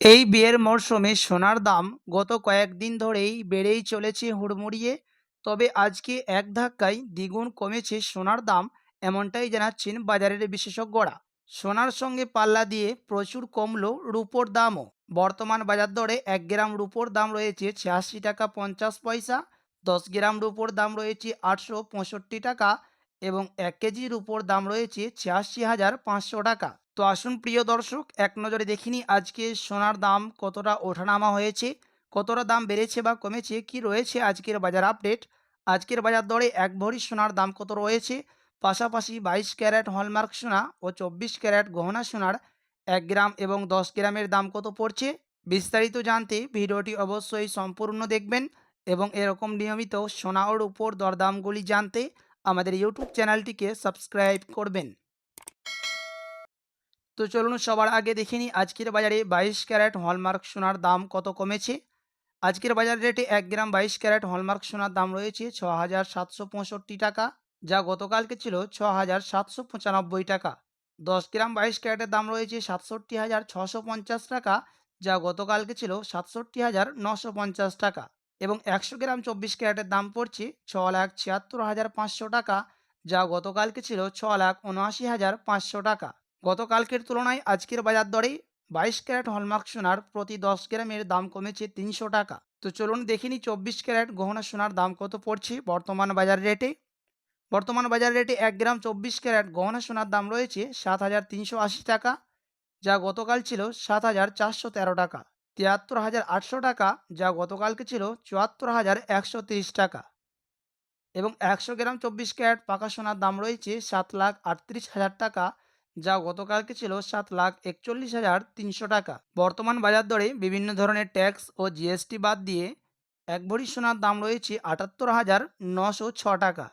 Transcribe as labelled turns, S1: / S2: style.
S1: এই বিয়ের মরশুমে সোনার দাম গত কয়েকদিন ধরেই বেড়েই চলেছে হুড়মুড়িয়ে। তবে আজকে এক ধাক্কায় দ্বিগুণ কমেছে সোনার দাম এমনটাই জানাচ্ছেন বাজারের বিশেষজ্ঞরা। সোনার সঙ্গে পাল্লা দিয়ে প্রচুর কমলো রূপোর দামও। বর্তমান বাজার দরে এক গ্রাম রূপোর দাম রয়েছে ছিয়াশি টাকা পঞ্চাশ পয়সা, দশ গ্রাম রূপোর দাম রয়েছে আটশো পঁয়ষট্টি টাকা এবং এক কেজি রূপোর দাম রয়েছে ছিয়াশি হাজার পাঁচশো টাকা। তো আসুন, প্রিয় দর্শক, এক নজরে দেখিনি আজকে সোনার দাম কতটা ওঠানামা হয়েছে, কতটা দাম বেড়েছে বা কমেছে, কি রয়েছে আজকের বাজার আপডেট আজকের বাজার দরে এক ভরি সোনার দাম কত রয়েছে? পাশাপাশি বাইশ ক্যারেট হলমার্ক সোনা ও চব্বিশ ক্যারেট গহনা সোনার এক গ্রাম এবং দশ গ্রামের দাম কত পড়ছে? বিস্তারিত জানতে ভিডিওটি অবশ্যই সম্পূর্ণ দেখবেন এবং এরকম নিয়মিত সোনা ওর উপর দরদামগুলি জানতে আমাদের ইউটিউব চ্যানেলটিকে সাবস্ক্রাইব করবেন। তো চলুন সবার আগে দেখে নিই আজকের বাজারে বাইশ ক্যারেট হলমার্ক সোনার দাম কত কমেছে। আজকের বাজার রেটে এক গ্রাম বাইশ ক্যারেট হলমার্ক সোনার দাম রয়েছে ছ হাজার সাতশো পঁয়ষট্টি টাকা, যা গতকালকে ছিল ছ হাজার সাতশো পঁচানব্বই টাকা। দশ গ্রাম বাইশ ক্যারেটের দাম রয়েছে সাতষট্টি হাজার ছশো পঞ্চাশ টাকা, যা গতকালকে ছিল সাতষট্টি হাজার নশো পঞ্চাশ টাকা। এবং একশো গ্রাম চব্বিশ ক্যারেটের দাম পড়ছে ছ লাখ ছিয়াত্তর হাজার পাঁচশো টাকা, যা গতকালকে ছিল ছ লাখ উনআশি হাজার পাঁচশো টাকা। গতকালকের তুলনায় আজকের বাজার দরে বাইশ ক্যারেট হলমার্ক সোনার প্রতি দশ গ্রামের দাম কমেছে তিনশো টাকা। তো চলুন দেখিনি চব্বিশ ক্যারেট গহনা সোনার দাম কত পড়ছে বর্তমান বাজার রেটে। বর্তমান বাজার রেটে এক গ্রাম চব্বিশ ক্যারেট গহনা সোনার দাম রয়েছে সাত হাজার তিনশো আশি টাকা, যা গতকাল ছিল সাত হাজার চারশো তেরো টাকা। তিয়াত্তর হাজার আটশো টাকা, যা গতকালকে ছিল চুয়াত্তর হাজার একশো তিরিশ টাকা। এবং একশো গ্রাম চব্বিশ ক্যারেট পাকা সোনার দাম রয়েছে সাত লাখ আটত্রিশ হাজার টাকা যা গতকালকে ছিল সাত লাখ একচল্লিশ হাজার তিনশো টাকা। বর্তমান বাজার দরে বিভিন্ন ধরনের ট্যাক্স ও জিএসটি বাদ দিয়ে এক ভরি সোনার দাম রয়েছে আটাত্তর হাজার নশো ছ টাকা।